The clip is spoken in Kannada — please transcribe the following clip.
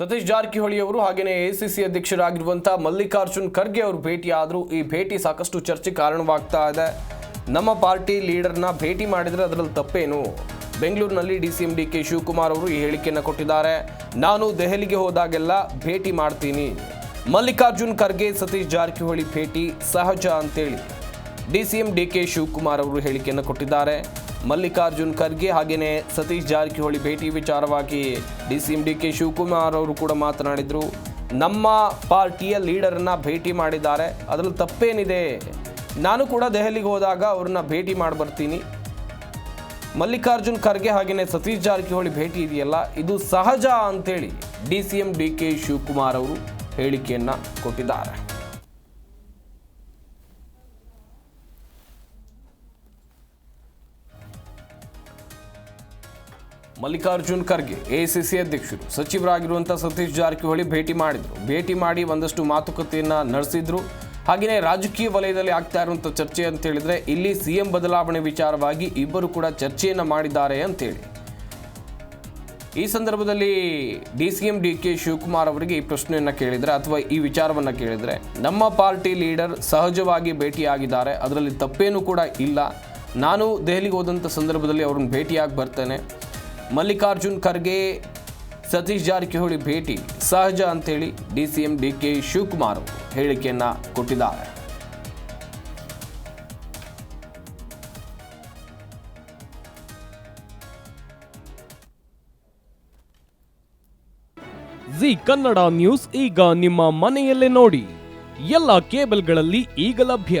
ಸತೀಶ್ ಜಾರಕಿಹೊಳಿ ಅವರು ಹಾಗೆಯೇ ಎಸಿಸಿ ಅಧ್ಯಕ್ಷರಾಗಿರುವಂತಹ ಮಲ್ಲಿಕಾರ್ಜುನ್ ಖರ್ಗೆ ಅವರು ಭೇಟಿಯಾದರು. ಈ ಭೇಟಿ ಸಾಕಷ್ಟು ಚರ್ಚೆ ಕಾರಣವಾಗ್ತಾ ಇದೆ. ನಮ್ಮ ಪಾರ್ಟಿ ಲೀಡರ್ನ ಭೇಟಿ ಮಾಡಿದರೆ ಅದರಲ್ಲಿ ತಪ್ಪೇನು? ಬೆಂಗಳೂರಿನಲ್ಲಿ D C M D K Shivakumar ಅವರು ಈ ಹೇಳಿಕೆಯನ್ನು ಕೊಟ್ಟಿದ್ದಾರೆ. ನಾನು ದೆಹಲಿಗೆ ಹೋದಾಗೆಲ್ಲ ಭೇಟಿ ಮಾಡ್ತೀನಿ. ಮಲ್ಲಿಕಾರ್ಜುನ್ ಖರ್ಗೆ, ಸತೀಶ್ ಜಾರಕಿಹೊಳಿ ಭೇಟಿ ಸಹಜ ಅಂತೇಳಿ. D C M D K Shivakumar ಅವರು ಹೇಳಿಕೆಯನ್ನು ಕೊಟ್ಟಿದ್ದಾರೆ. ಮಲ್ಲಿಕಾರ್ಜುನ್ ಖರ್ಗೆ ಹಾಗೆಯೇ ಸತೀಶ್ ಜಾರಕಿಹೊಳಿ ಭೇಟಿ ವಿಚಾರವಾಗಿ D C M D K Shivakumar ಅವರು ಕೂಡ ಮಾತನಾಡಿದರು. ನಮ್ಮ ಪಾರ್ಟಿಯ ಲೀಡರನ್ನ ಭೇಟಿ ಮಾಡಿದ್ದಾರೆ. ಅದರಲ್ಲಿ ತಪ್ಪೇನಿದೆ. ನಾನು ಕೂಡ ದೆಹಲಿಗೆ ಹೋದಾಗ ಅವ್ರನ್ನ ಭೇಟಿ ಮಾಡಿ ಬರ್ತೀನಿ. ಮಲ್ಲಿಕಾರ್ಜುನ್ ಖರ್ಗೆ ಹಾಗೆಯೇ ಸತೀಶ್ ಜಾರಕಿಹೊಳಿ ಭೇಟಿ ಇದೆಯಲ್ಲ, ಇದು ಸಹಜ ಅಂತೇಳಿ D C M D K Shivakumar ಅವರು ಹೇಳಿಕೆಯನ್ನು ಕೊಟ್ಟಿದ್ದಾರೆ. ಮಲ್ಲಿಕಾರ್ಜುನ್ ಖರ್ಗೆ ಎಐಸಿಸಿ ಅಧ್ಯಕ್ಷರು ಸಚಿವರಾಗಿರುವಂಥ ಸತೀಶ್ ಜಾರಕಿಹೊಳಿ ಭೇಟಿ ಮಾಡಿದರು. ಭೇಟಿ ಮಾಡಿ ಒಂದಷ್ಟು ಮಾತುಕತೆಯನ್ನು ನಡೆಸಿದ್ರು. ಹಾಗೆಯೇ ರಾಜಕೀಯ ವಲಯದಲ್ಲಿ ಆಗ್ತಾ ಇರುವಂಥ ಚರ್ಚೆ ಅಂತ ಹೇಳಿದ್ರೆ, ಇಲ್ಲಿ ಸಿಎಂ ಬದಲಾವಣೆ ವಿಚಾರವಾಗಿ ಇಬ್ಬರು ಕೂಡ ಚರ್ಚೆಯನ್ನು ಮಾಡಿದ್ದಾರೆ ಅಂತೇಳಿ. ಈ ಸಂದರ್ಭದಲ್ಲಿ D C M D K Shivakumar ಅವರಿಗೆ ಈ ಪ್ರಶ್ನೆಯನ್ನು ಕೇಳಿದರೆ, ಅಥವಾ ಈ ವಿಚಾರವನ್ನು ಕೇಳಿದರೆ, ನಮ್ಮ ಪಾರ್ಟಿ ಲೀಡರ್ ಸಹಜವಾಗಿ ಭೇಟಿಯಾಗಿದ್ದಾರೆ. ಅದರಲ್ಲಿ ತಪ್ಪೇನೂ ಕೂಡ ಇಲ್ಲ. ನಾನು ದೆಹಲಿಗೆ ಹೋದಂಥ ಸಂದರ್ಭದಲ್ಲಿ ಅವ್ರನ್ನ ಭೇಟಿಯಾಗಿ ಬರ್ತೇನೆ. ಮಲ್ಲಿಕಾರ್ಜುನ್ ಖರ್ಗೆ, ಸತೀಶ್ ಜಾರಕಿಹೊಳಿ ಭೇಟಿ, ಸಹಜ ಅಂತೇಳಿ D C M D K Shivakumar ಹೇಳಿಕೆಯನ್ನ ಕೊಟ್ಟಿದ್ದಾರೆ. ಜಿ ಕನ್ನಡ ನ್ಯೂಸ್ ಈಗ ನಿಮ್ಮ ಮನೆಯಲ್ಲೇ ನೋಡಿ. ಎಲ್ಲ ಕೇಬಲ್ಗಳಲ್ಲಿ ಈಗ ಲಭ್ಯ.